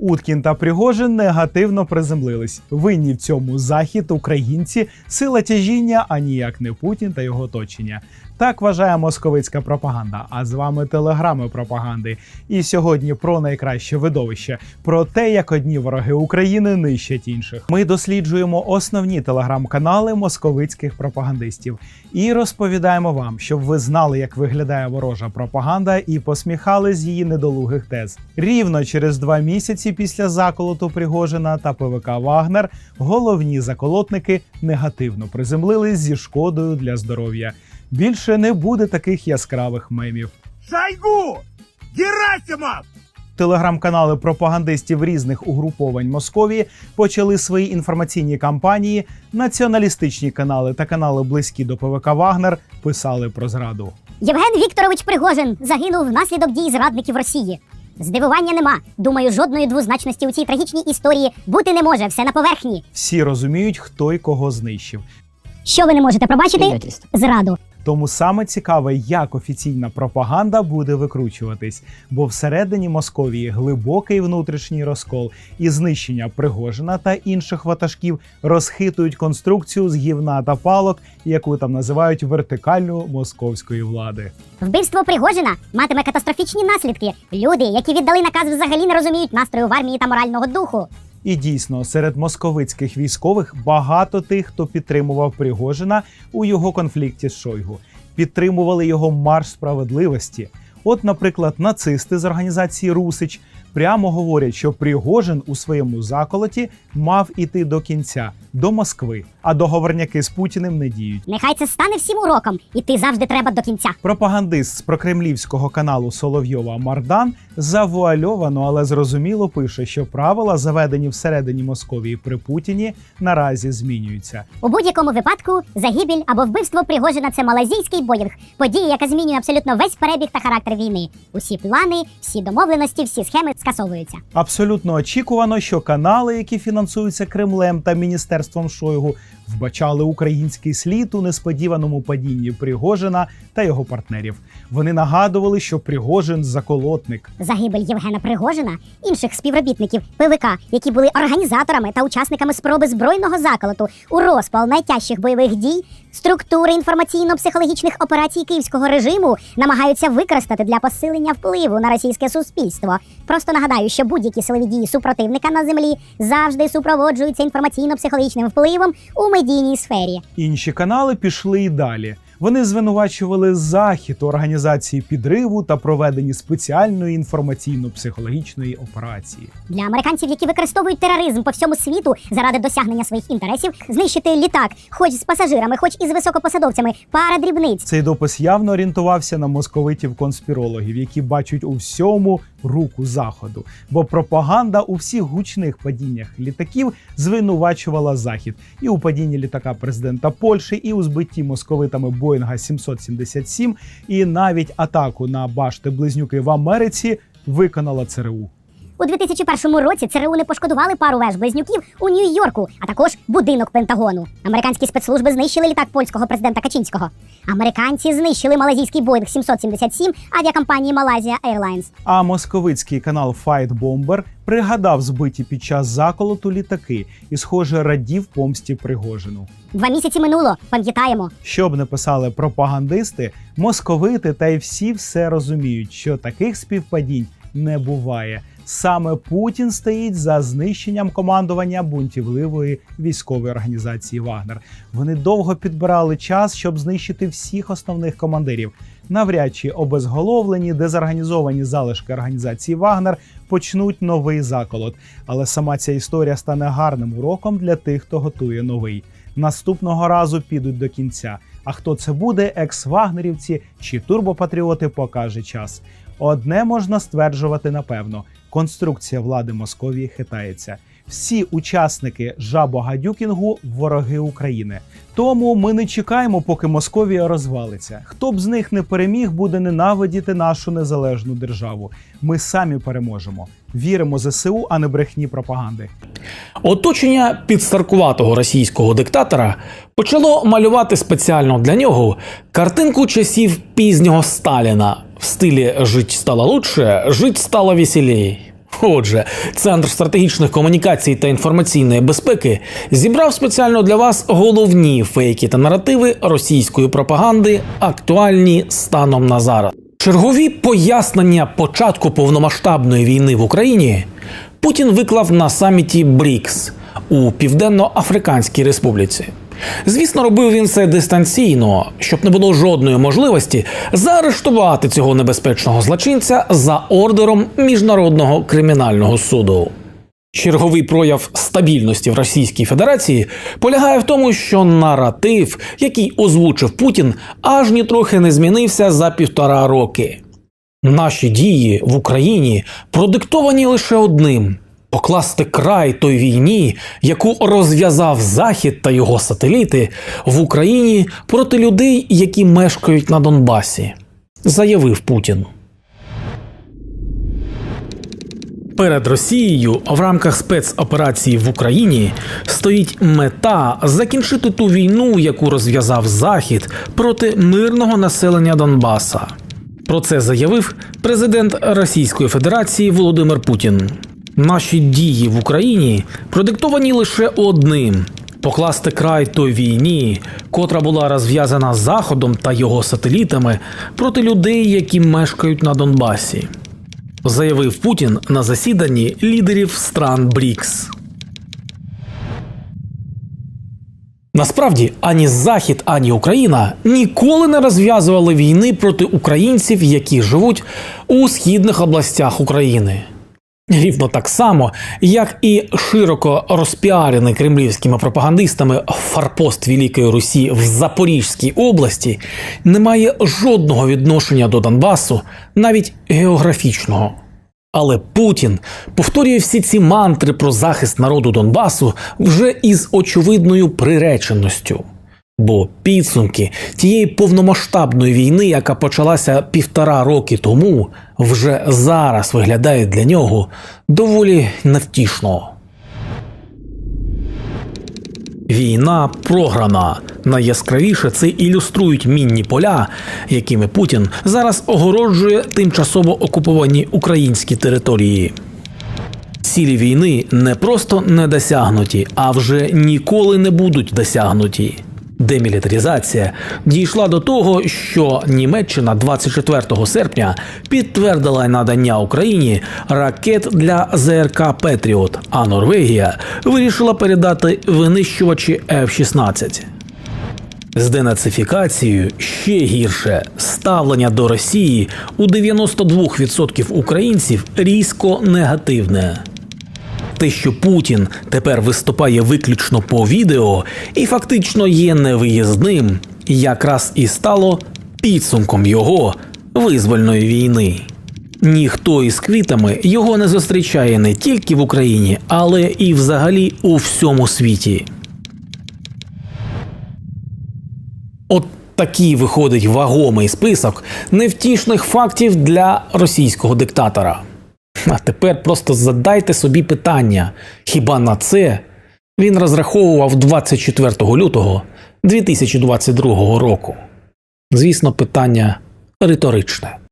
Уткін та Пригожин негативно приземлились. Винні в цьому захід, українці, сила тяжіння, а ніяк не Путін та його оточення. Так вважає московицька пропаганда. А з вами телеграми пропаганди. І сьогодні про найкраще видовище, про те, як одні вороги України нищать інших. Ми досліджуємо основні телеграм-канали московицьких пропагандистів і розповідаємо вам, щоб ви знали, як виглядає ворожа пропаганда, і посміхали з її недолугих тез. Рівно через два місяці після заколоту Пригожина та ПВК Вагнер головні заколотники негативно приземлились зі шкодою для здоров'я. Більше не буде таких яскравих мемів. Шойгу! Герасимов! Телеграм-канали пропагандистів різних угруповань Московії почали свої інформаційні кампанії. Націоналістичні канали та канали близькі до ПВК Вагнер писали про зраду. Євген Вікторович Пригожин загинув внаслідок дій зрадників Росії. Здивування нема. Думаю, жодної двозначності у цій трагічній історії бути не може. Все на поверхні. Всі розуміють, хто й кого знищив. Що ви не можете пробачити? Зраду. Тому саме цікаве, як офіційна пропаганда буде викручуватись, бо всередині Московії глибокий внутрішній розкол і знищення Пригожина та інших ватажків розхитують конструкцію з гівна та палок, яку там називають вертикальну московської влади. Вбивство Пригожина матиме катастрофічні наслідки. Люди, які віддали наказ, взагалі не розуміють настрою в армії та морального духу. І дійсно, серед московицьких військових багато тих, хто підтримував Пригожина у його конфлікті з Шойгу, підтримували його марш справедливості. От, наприклад, нацисти з організації Русич прямо говорять, що Пригожин у своєму заколоті мав іти до кінця, до Москви, а договорняки з Путіним не діють. Нехай це стане всім уроком, іти завжди треба до кінця. Пропагандист з прокремлівського каналу Соловйова Мардан завуальовано, але зрозуміло пише, що правила, заведені всередині Московії при Путіні, наразі змінюються. У будь-якому випадку загибель або вбивство Пригожина це малазійський боїнг, подія, яка змінює абсолютно весь перебіг та характер війни. Усі плани, всі домовленості, всі схеми скасовуються. Абсолютно очікувано, що канали, які фінансуються Кремлем та міністерством Шойгу, вбачали український слід у несподіваному падінні Пригожина та його партнерів. Вони нагадували, що Пригожин заколотник. Загибель Євгена Пригожина, інших співробітників ПВК, які були організаторами та учасниками спроби збройного заколоту у розпал найтяжчих бойових дій, структури інформаційно-психологічних операцій київського режиму намагаються використати для посилення впливу на російське суспільство. Просто нагадаю, що будь-які силові дії супротивника на землі завжди супроводжуються інформаційно-психологічним впливом у медійній сфері. Інші канали пішли і далі. Вони звинувачували захід у організації підриву та проведенні спеціальної інформаційно-психологічної операції. Для американців, які використовують тероризм по всьому світу заради досягнення своїх інтересів, знищити літак, хоч з пасажирами, хоч із високопосадовцями, пара дрібниць. Цей допис явно орієнтувався на московитів-конспірологів, які бачать у всьому руку заходу. Бо пропаганда у всіх гучних падіннях літаків звинувачувала захід і у падінні літака президента Польщі, і у збитті московитами Боїнга 777, і навіть атаку на башти близнюки в Америці виконала ЦРУ. У 2001 році ЦРУ не пошкодували пару веж близнюків у Нью-Йорку, а також будинок Пентагону. Американські спецслужби знищили літак польського президента Качинського. Американці знищили малазійський Боїнг 777 авіакомпанії Malaysia Airlines. А московицький канал Fight Bomber пригадав збиті під час заколоту літаки і, схоже, радів помсті Пригожину. Два місяці минуло, пам'ятаємо. Що б не писали пропагандисти, московити та й всі все розуміють, що таких співпадінь не буває. Саме Путін стоїть за знищенням командування бунтівливої військової організації Вагнер. Вони довго підбирали час, щоб знищити всіх основних командирів. Навряд чи обезголовлені, дезорганізовані залишки організації Вагнер почнуть новий заколот. Але сама ця історія стане гарним уроком для тих, хто готує новий. Наступного разу підуть до кінця. А хто це буде, екс-вагнерівці чи турбопатріоти, покаже час. Одне можна стверджувати напевно: конструкція влади Московії хитається. Всі учасники жабогадюкінгу вороги України. Тому ми не чекаємо, поки Московія розвалиться. Хто б з них не переміг, буде ненавидіти нашу незалежну державу. Ми самі переможемо. Віримо ЗСУ, а не брехні пропаганди. Оточення підстаркуватого російського диктатора почало малювати спеціально для нього картинку часів пізнього Сталіна в стилі «Жить стало лучше, жить стало веселей». Отже, Центр стратегічних комунікацій та інформаційної безпеки зібрав спеціально для вас головні фейки та наративи російської пропаганди, актуальні станом на зараз. Чергові пояснення початку повномасштабної війни в Україні Путін виклав на саміті БРІКС у Південно-Африканській Республіці. Звісно, робив він це дистанційно, щоб не було жодної можливості заарештувати цього небезпечного злочинця за ордером Міжнародного кримінального суду. Черговий прояв стабільності в Російській Федерації полягає в тому, що наратив, який озвучив Путін, аж нітрохи не змінився за півтора роки. Наші дії в Україні продиктовані лише одним покласти край той війні, яку розв'язав Захід та його сателіти в Україні проти людей, які мешкають на Донбасі, заявив Путін. Перед Росією в рамках спецоперації в Україні стоїть мета закінчити ту війну, яку розв'язав Захід проти мирного населення Донбаса. Про це заявив президент Російської Федерації Володимир Путін. Наші дії в Україні продиктовані лише одним: покласти край той війні, котра була розв'язана Заходом та його сателітами проти людей, які мешкають на Донбасі заявив Путін на засіданні лідерів стран БРІКС. Насправді ані Захід, ані Україна ніколи не розв'язували війни проти українців, які живуть у східних областях України. Рівно так само, як і широко розпіарений кремлівськими пропагандистами фарпост Великої Русі в Запорізькій області не має жодного відношення до Донбасу, навіть географічного. Але Путін повторює всі ці мантри про захист народу Донбасу вже із очевидною приреченістю. Бо підсумки тієї повномасштабної війни, яка почалася півтора роки тому, вже зараз виглядають для нього доволі невтішно. Війна програна. Найяскравіше це ілюструють мінні поля, якими Путін зараз огороджує тимчасово окуповані українські території. Цілі війни не просто не досягнуті, а вже ніколи не будуть досягнуті. Демілітаризація дійшла до того, що Німеччина 24 серпня підтвердила надання Україні ракет для ЗРК Петріот, а Норвегія вирішила передати винищувачі F-16. З денацифікацією ще гірше ставлення до Росії у 92% українців різко негативне. Те, що Путін тепер виступає виключно по відео і фактично є невиїзним, якраз і стало підсумком його визвольної війни. Ніхто із квітами його не зустрічає не тільки в Україні, але і взагалі у всьому світі. От такий виходить вагомий список невтішних фактів для російського диктатора. А тепер просто задайте собі питання: хіба на це він розраховував 24 лютого 2022 року? Звісно, питання риторичне.